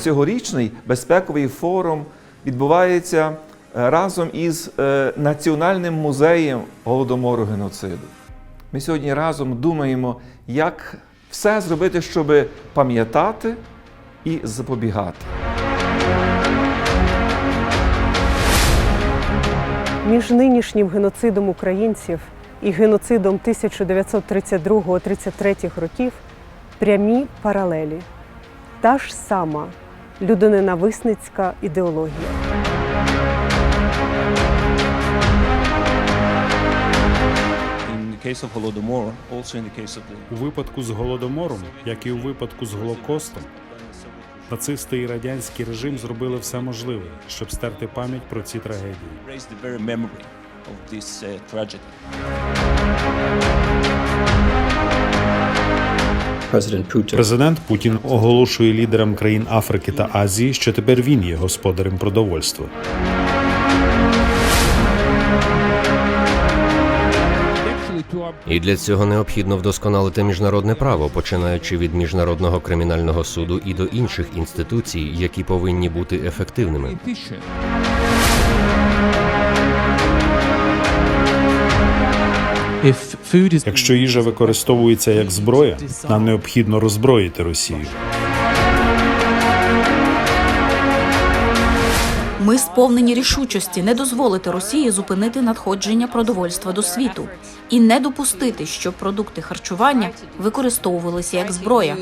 цьогорічний безпековий форум відбувається е, разом із е, Національним музеєм голодомору геноциду. Ми сьогодні разом думаємо, як все зробити, щоб пам'ятати і запобігати. Між нинішнім геноцидом українців і геноцидом 1932-33 років прямі паралелі. Та ж сама людоненависницька ідеологія. У випадку з голодомором, як і у випадку з Голокостом, нацисти і радянський режим зробили все можливе, щоб стерти пам'ять про ці трагедії. of this uh, tragedy. Президент Путін оголошує лідерам країн Африки та Азії, що тепер він є господарем продовольства. І для цього необхідно вдосконалити міжнародне право, починаючи від міжнародного кримінального суду і до інших інституцій, які повинні бути ефективними. Якщо їжа використовується як зброя, нам необхідно роззброїти Росію. Ми сповнені рішучості не дозволити Росії зупинити надходження продовольства до світу і не допустити, щоб продукти харчування використовувалися як зброя.